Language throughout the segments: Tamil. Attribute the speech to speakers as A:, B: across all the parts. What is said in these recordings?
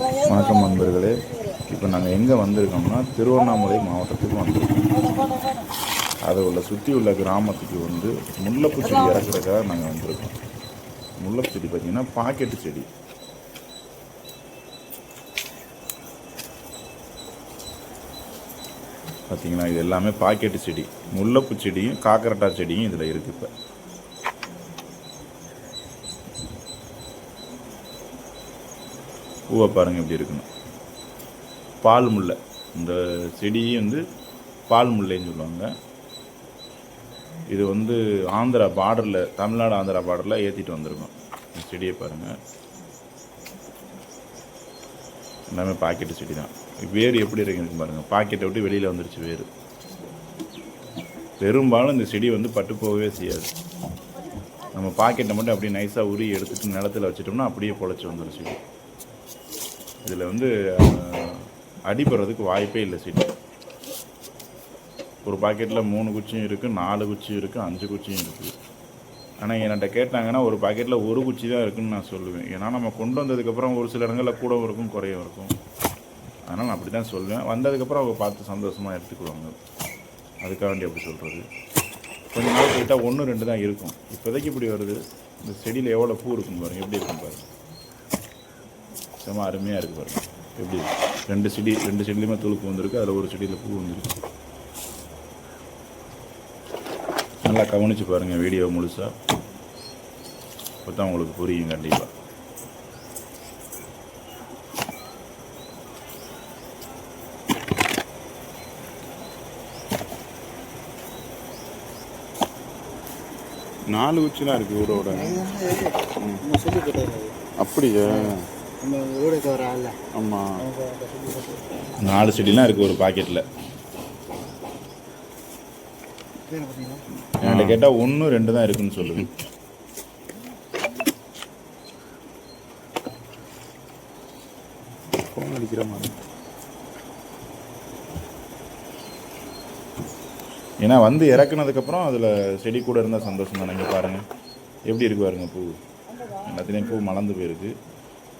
A: வணக்கம் நண்பர்களே. இப்போ நாங்கள் எங்கே வந்திருக்கோம்னா திருவண்ணாமலை மாவட்டத்துக்கு வந்திருக்கோம். அதை உள்ள சுற்றி உள்ள கிராமத்துக்கு வந்து முல்லைப்பூ செடி இறக்குறதுக்காக நாங்கள் வந்திருக்கோம். முல்லைப்பூ செடி பார்த்திங்கன்னா பாக்கெட்டு செடி. பார்த்தீங்கன்னா இது எல்லாமே பாக்கெட்டு செடி. முல்லைப்பூ செடியும் காக்கரட்டா செடியும் இதில் இருக்குது இப்போ. பூவை பாருங்கள் எப்படி இருக்குன்னு. பால் முல்லை. இந்த செடி வந்து பால் முல்லைன்னு சொல்லுவாங்க. இது வந்து ஆந்திரா பார்டரில் தமிழ்நாடு ஆந்திரா பார்டரில் ஏற்றிட்டு வந்திருக்கோம். இந்த செடியை பாருங்கள் எல்லாமே பாக்கெட்டு செடி தான். வேர் எப்படி இருக்குன்னு பாருங்கள் பாக்கெட்டை விட்டு வெளியில் வந்துருச்சு வேர். பெரும்பாலும் இந்த செடி வந்து பட்டு போகவே செய்யாது. நம்ம பாக்கெட்டை மட்டும் அப்படியே நைஸாக உருவி எடுத்துகிட்டு நிலத்துல வச்சிட்டோம்னா அப்படியே பொழைச்சி வந்துடும் செடி. இதில் வந்து அடிபடுறதுக்கு வாய்ப்பே இல்லை சீட்டு. ஒரு பாக்கெட்டில் மூணு குச்சியும் இருக்குது நாலு குச்சியும் இருக்குது அஞ்சு குச்சியும் இருக்குது. ஆனால் என்கிட்ட கேட்டாங்கன்னா ஒரு பாக்கெட்டில் ஒரு குச்சி தான் இருக்குன்னு நான் சொல்லுவேன். ஏன்னா நம்ம கொண்டு வந்ததுக்கப்புறம் ஒரு சில இடங்களில் கூடவும் இருக்கும் குறையும் இருக்கும். அதனால் நான் அப்படி தான் சொல்லுவேன். வந்ததுக்கப்புறம் அவங்க பார்த்து சந்தோஷமாக எடுத்துக்குவாங்க. அதுக்காக வேண்டி அப்படி சொல்கிறது கொஞ்ச நாள் போயிட்டா ஒன்று ரெண்டு தான் இருக்கும். இப்போதைக்கு இப்படி வருது. இந்த செடியில் எவ்வளோ பூ இருக்கும் பாருங்கள் எப்படி இருக்கும் பாருங்கள் செம அருமையாக இருக்குது பாருங்க. எப்படி? இருக்கு? ரெண்டு செடி ரெண்டு செடிலையுமே துளுப்பு வந்திருக்கு. அதில் ஒரு செடியில் பூ வந்திருக்கு. நல்லா கவனித்து பாருங்கள் வீடியோ முழுசாக அப்போ தான் உங்களுக்கு புரியும் கண்டிப்பாக நாலு உச்சி தான் இருக்குது ஊரோட அப்படியா? ஆமாம் நாலு செடிலாம் இருக்குது ஒரு பாக்கெட்டில் என்கிட்ட கேட்டால் ஒன்று ரெண்டு தான் இருக்குன்னு சொல்லுவேன் ஃபோன் அடிக்கிற மாதிரி. ஏன்னா வந்து இறக்குனதுக்கப்புறம் அதில் செடி கூட இருந்தால் சந்தோஷம் தான் நீங்கள் பாருங்கள் எப்படி இருக்கு பாருங்க பூ. எல்லாத்துலேயும் பூ மலர்ந்து போயிருக்கு.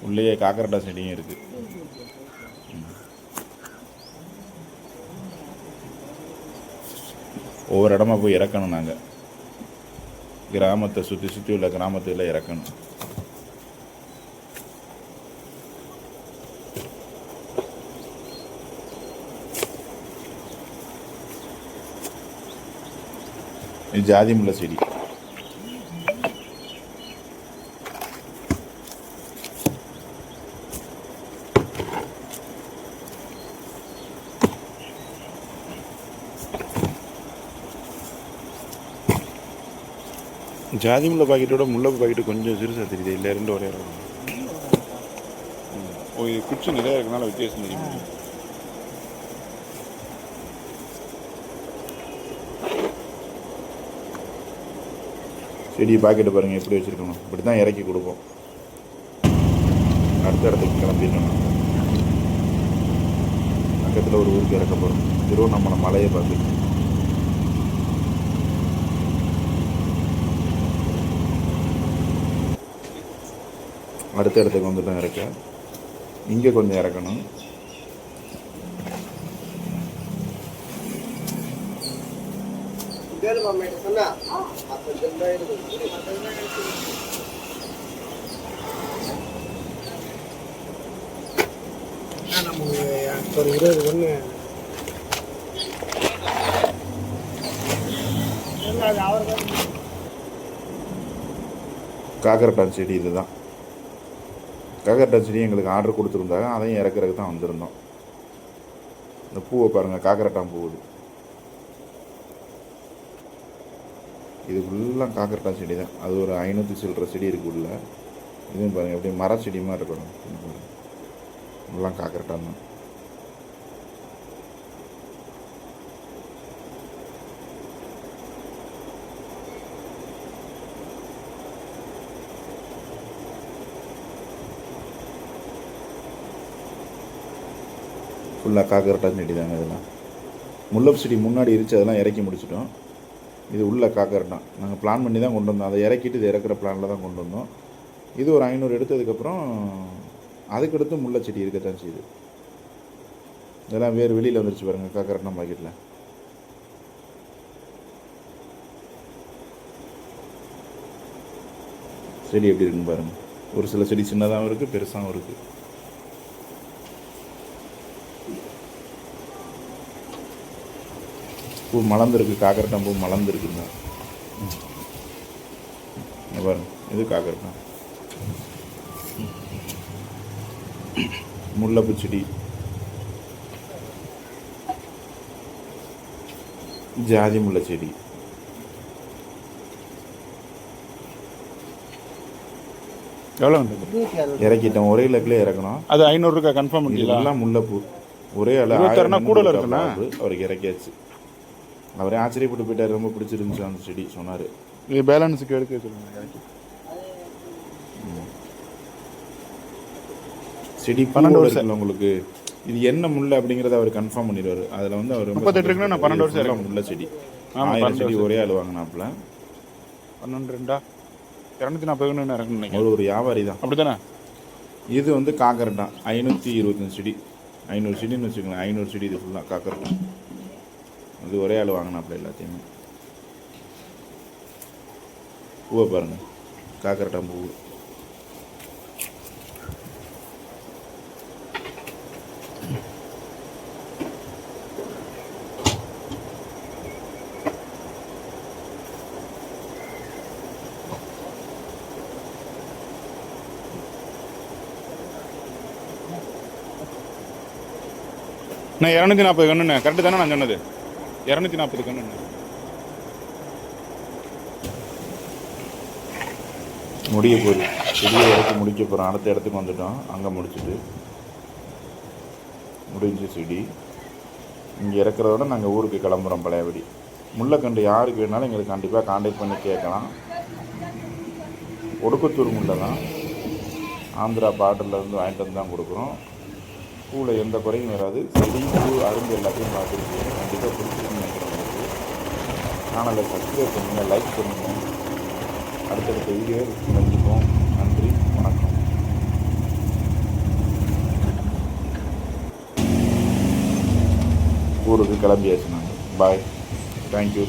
A: உள்ளேயே காக்கரட்டா செடியும் இருக்குது ஒவ்வொரு இடமா போய் இறக்கணும் நாங்கள் கிராமத்தை சுற்றி சுற்றி உள்ள கிராமத்தில் இறக்கணும். இது ஜாதி முல்லை செடி. ஜாதி முல்லை பாக்கெட்டோட முல்லை பாக்கெட்டு கொஞ்சம் சிறுசாக தெரியுது. இல்லை ரெண்டு ஒரே ஓ இது குச்சி நிறையா இருக்கனால வித்தியாசம் தெரியும்? செடி பாக்கெட்டு பாருங்கள் எப்படி வச்சுருக்கணும். இப்படி தான் இறக்கி கொடுப்போம். அடுத்த இடத்துக்கு கிளம்பிடணும். பக்கத்தில் ஒரு ஊருக்கு இறக்க போகிறோம் திருவண்ணாமலை மலையை பார்த்து அடுத்த இடத்துக்கு வந்துட்டோம் இறக்க. இங்கே கொஞ்சம் இறக்கணும்.
B: ஒரு இருபது ஒன்று
A: காக்கரட்டான் செடி இதுதான். காக்கரட்டான் செடி எங்களுக்கு ஆர்டர் கொடுத்துருந்தாங்க. அதையும் இறக்குறதுக்கு தான் வந்திருந்தோம். இந்த பூவை பாருங்கள் காக்கரட்டான் பூவுது இது. ஃபுல்லாக காக்கரட்டான் செடி தான். அது ஒரு ஐநூற்றி சில்லற செடி இருக்குது உள்ள. இதுவும் பாருங்கள் எப்படி மர செடி மாதிரி இருக்கணும். ஃபுல்லாக காக்கரட்டான் தான். ஃபுல்லாக காக்கரட்டாக செடி தாங்க இதெல்லாம். முல்லப் செடி முன்னாடி இருந்துச்சு அதெல்லாம் இறக்கி முடிச்சிட்டோம். இது உள்ளே காக்கரட்டான் நாங்கள் பிளான் பண்ணி தான் கொண்டு வந்தோம். அதை இறக்கிட்டு இது இறக்குற பிளானில் தான் கொண்டு வந்தோம். இது ஒரு ஐநூறு எடுத்ததுக்கப்புறம் அதுக்கடுத்து முல்லை செடி இருக்கத்தான் செய்யுது. இதெல்லாம் வேறு வெளியில் வந்துருச்சு பாருங்க காக்கரட்னம் பாக்கெட்டில் செடி எப்படி இருக்குன்னு பாருங்க. ஒரு சில செடி சின்னதாகவும் இருக்குது பெருசாகவும் இருக்குது பூ மலர்ந்துருக்கு காக்கரட்டம் பூ மலர்ந்துருக்குங்க. பாருங்க இது காக்கரட்டம் முல்லைப்பூ செடி ஜாதி முல்லை செடி
C: எவ்வளோ
A: இறக்கிட்டோம் ஒரே இலக்கில் இறக்கணும்.
C: அது ஐநூறுரூக்கா கன்ஃபார்ம் பண்ணிக்கலாம்
A: முல்லைப்பூ. ஒரே அளவு
C: இருக்குண்ணா?
A: காப்பு அவருக்கு இறக்கியாச்சு. அவரே ஆச்சரியப்பட்டு போயிட்டார் ரொம்ப பிடிச்சிருந்துச்சு அந்த செடி சொன்னார்.
C: இது பேலன்ஸுக்கு எடுக்க சொல்லுங்க கணக்கு.
A: செடி
C: பன்னெண்டு வருஷம்.
A: உங்களுக்கு? இது என்ன முல்லை அப்படிங்கறத அவர் கன்ஃபார்ம் பண்ணிடுவார். அதில் வந்து அவர் ரொம்ப
C: முப்பத்தெட்டு இருக்குன்னா நான் பன்னெண்டு வருஷம்
A: முல்லை செடி. ஆயிரம் செடி ஒரே ஆள் வாங்கினாப்புல.
C: பன்னெண்டு ரெண்டா? இரநூத்தி நாற்பது இறக்கணும்
A: அவர் ஒரு வியாபாரி தான்.
C: அப்படி தானே
A: இது வந்து காக்கரட்டான் ஐநூற்றி இருபத்தஞ்சு செடி. ஐநூறு செடின்னு வச்சுக்கலாம் ஐநூறு செடி இது ஃபுல்லாக காக்கரட்டான் அது ஒரே ஆள் வாங்கினாப்புல எல்லாத்தையுமே. பூவை பாருங்கள் காக்கரட்டான் பூவு
C: நான் இரநூத்தி நாற்பது கண்ணுண்ணே. கரெக்டு தானே நான் சொன்னது? இரநூத்தி நாற்பது கண்ணு
A: முடிய போகுது. செடியை இடத்துக்கு முடிக்க போகிறோம் அடுத்த இடத்துக்கு வந்துட்டோம் அங்கே முடிச்சுட்டு. முடிஞ்சு செடி. இங்கே இறக்குறதோட நாங்கள் ஊருக்கு கிளம்புறோம் பழையபடி. முல்லைக்கண்டு யாருக்கு வேணாலும் எங்களுக்கு கண்டிப்பாக காண்டாக்ட் பண்ணி கேட்கலாம். ஒடுக்கத்தூர் முல்லை தான். ஆந்திரா பார்டர்லேருந்து வாங்கிட்டு வந்து தான் கொடுக்குறோம். பூவில் எந்த குறையும் வராது. செடி பூ அரும்பு எல்லாத்தையும் பார்த்துருக்கீங்க. கண்டிப்பாக பிடிச்சிருக்குன்னு சேனலை சப்ஸ்கிரைப் பண்ணுங்கள் லைக் பண்ணுங்கள் அடுத்தடுத்த வீடியோ சந்திப்போம் நன்றி வணக்கம். ஊருக்கு கிளம்பியாச்சு நாங்கள் பாய் தேங்க்யூ